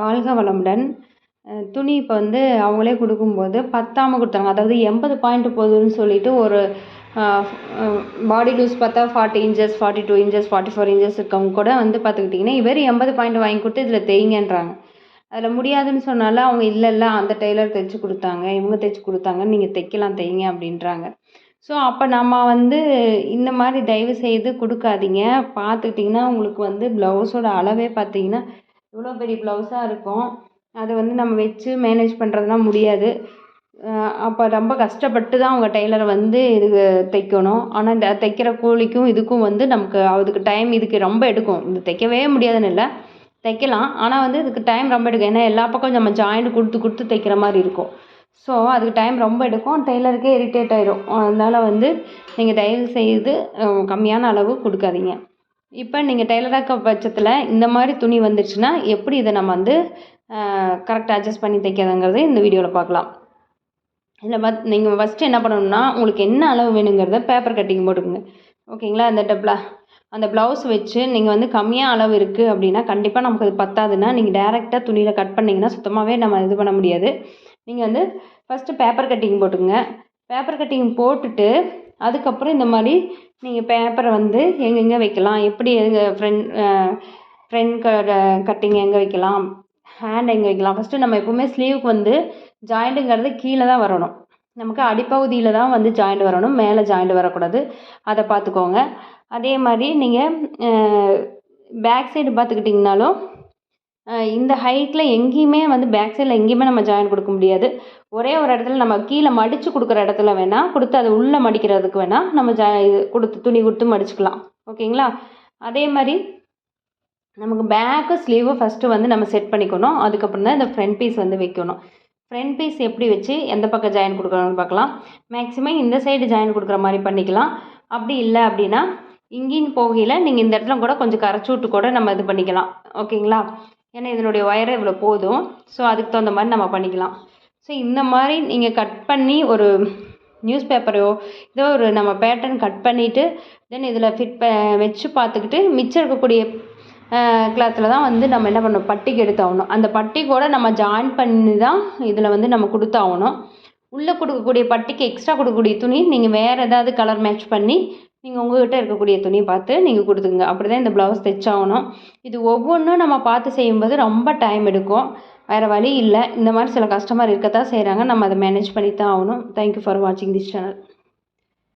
வாழ்க வளமுடன் துணி இப்போ வந்து அவங்களே கொடுக்கும்போது பத்தாமல் கொடுத்தாங்க. அதாவது எண்பது பாயிண்ட் போதும்னு சொல்லிட்டு ஒரு பாடி லூஸ் பார்த்தா forty inches forty two inches forty four inches இருக்கவங்க கூட வந்து பார்த்துக்கிட்டிங்கன்னா இவர் எண்பது பாயிண்ட் வாங்கி கொடுத்து இதில் தேய்ங்கன்றாங்க. அதில் முடியாதுன்னு சொன்னாலும் அவங்க இல்லை இல்லை அந்த டெய்லர் தைச்சி கொடுத்தாங்க. இவங்க தைச்சி கொடுத்தாங்க. நீங்கள் தைக்கலாம் தைங்க அப்படின்றாங்க. ஸோ அப்போ நம்ம வந்து இந்த மாதிரி தயவு செய்து கொடுக்காதீங்க. பார்த்துக்கிட்டிங்கன்னா உங்களுக்கு வந்து ப்ளவுஸோட அளவே பார்த்தீங்கன்னா இவ்வளோ பெரிய ப்ளவுஸாக இருக்கும். அதை வந்து நம்ம வச்சு மேனேஜ் பண்ணுறதுலாம் முடியாது. அப்போ ரொம்ப கஷ்டப்பட்டு தான் அவங்க டெய்லரை வந்து இதுக்கு தைக்கணும். ஆனால் இந்த தைக்கிற கூலிக்கும் இதுக்கும் வந்து நமக்கு அதுக்கு டைம் இதுக்கு ரொம்ப எடுக்கும். இது தைக்கவே முடியாதுன்னு இல்லை. தைக்கலாம். ஆனால் வந்து இதுக்கு டைம் ரொம்ப எடுக்கும். ஏன்னா எல்லா பக்கம் நம்ம ஜாயிண்ட் கொடுத்து கொடுத்து தைக்கிற மாதிரி இருக்கும். ஸோ அதுக்கு டைம் ரொம்ப எடுக்கும். டெய்லருக்கே இரிட்டேட் ஆயிடும் அதனால் வந்து நீங்கள் தயவு செய்து கம்மியான அளவு கொடுக்காதீங்க. இப்போ நீங்கள் டெய்லராக பட்சத்தில் இந்த மாதிரி துணி வந்துருச்சுன்னா எப்படி இதை நம்ம வந்து கரெக்டாக அட்ஜஸ்ட் பண்ணி தைக்கிறதுங்கிறது இந்த வீடியோவில் பார்க்கலாம். இதில் பத் நீங்கள் ஃபஸ்ட்டு என்ன பண்ணணும்னா உங்களுக்கு என்ன அளவு வேணுங்கிறத பேப்பர் கட்டிங் போட்டுக்கோங்க. ஓகேங்களா? அந்த டப்ளா அந்த ப்ளவுஸ் வச்சு நீங்கள் வந்து கம்மியாக அளவு இருக்குது அப்படின்னா கண்டிப்பாக நமக்கு அது பத்தாதுன்னா நீங்கள் டேரெக்டாக துணியில் கட் பண்ணிங்கன்னா சுத்தமாகவே நம்ம இது பண்ண முடியாது. நீங்கள் வந்து ஃபஸ்ட்டு பேப்பர் கட்டிங் போட்டுக்கோங்க. பேப்பர் கட்டிங் போட்டுட்டு அதுக்கப்புறம் இந்த மாதிரி நீங்கள் பேப்பரை வந்து எங்கெங்கே வைக்கலாம்? எப்படி எங்கள் ஃப்ரெண்ட் ஃப்ரண்ட் க கட்டிங் எங்கே வைக்கலாம்? ஹேண்ட் எங்கே வைக்கலாம்? ஃபஸ்ட்டு நம்ம எப்போவுமே ஸ்லீவுக்கு வந்து ஜாயிண்ட்டுங்கிறது கீழே தான் வரணும். நமக்கு அடிப்பகுதியில் தான் வந்து ஜாயிண்ட் வரணும். மேலே ஜாயிண்ட் வரக்கூடாது. அதை பார்த்துக்கோங்க. அதே மாதிரி நீங்கள் பேக் சைடு பார்த்துக்கிட்டிங்கனாலும் இந்த ஹைட்டில் எங்கேயுமே வந்து பேக் சைடில் எங்கேயுமே நம்ம ஜாயின் கொடுக்க முடியாது. ஒரே ஒரு இடத்துல நம்ம கீழே மடித்து கொடுக்குற இடத்துல வேணால் கொடுத்து அதை உள்ளே மடிக்கிறதுக்கு வேணால் நம்ம ஜா இது கொடுத்து துணி கொடுத்து மடிச்சுக்கலாம். ஓகேங்களா? அதே மாதிரி நமக்கு பேக்கு ஸ்லீவு ஃபஸ்ட்டு வந்து நம்ம செட் பண்ணிக்கணும். அதுக்கப்புறம் தான் இந்த ஃப்ரண்ட் பீஸ் வந்து வைக்கணும். ஃப்ரண்ட் பீஸ் எப்படி வச்சு எந்த பக்கம் ஜாயின் கொடுக்குறோன்னு பார்க்கலாம். மேக்ஸிமம் இந்த சைடு ஜாயின் கொடுக்குற மாதிரி பண்ணிக்கலாம். அப்படி இல்லை அப்படின்னா இங்கேயும் போகையில் நீங்கள் இந்த இடத்துல கூட கொஞ்சம் கரைச்சி விட்டு கூட நம்ம இது பண்ணிக்கலாம். ஓகேங்களா? ஏன்னா இதனுடைய ஒயரை இவ்வளோ போதும். ஸோ அதுக்கு தகுந்த மாதிரி நம்ம பண்ணிக்கலாம். ஸோ இந்த மாதிரி நீங்கள் கட் பண்ணி ஒரு நியூஸ் பேப்பரையோ ஏதோ ஒரு நம்ம பேட்டர்ன் கட் பண்ணிவிட்டு தென் இதில் ஃபிட் ப வச்சு பார்த்துக்கிட்டு மிச்சம் இருக்கக்கூடிய கிளாத்தில் தான் வந்து நம்ம என்ன பண்ணணும்? பட்டிக்கு எடுத்தாகணும் அந்த பட்டி கூட நம்ம ஜாயின் பண்ணி தான் இதில் வந்து நம்ம கொடுத்தாகணும் உள்ளே கொடுக்கக்கூடிய பட்டிக்கு எக்ஸ்ட்ரா கொடுக்கக்கூடிய துணி நீங்கள் வேறு ஏதாவது கலர் மேட்ச் பண்ணி நீங்கள் உங்கள்கிட்ட இருக்கக்கூடிய துணியை பார்த்து நீங்கள் கொடுத்துங்க அப்படி தான் இந்த ப்ளவுஸ் தைச்சாகணும். இது ஒவ்வொன்றும் நம்ம பார்த்து செய்யும்போது ரொம்ப டைம் எடுக்கும். வேறு வழி இல்லை. இந்த மாதிரி சில கஸ்டமர் இருக்கத்தான் செய்கிறாங்க நம்ம அதை மேனேஜ் பண்ணி தான் ஆகணும் தேங்க்யூ ஃபார் வாட்சிங் திஸ் சேனல்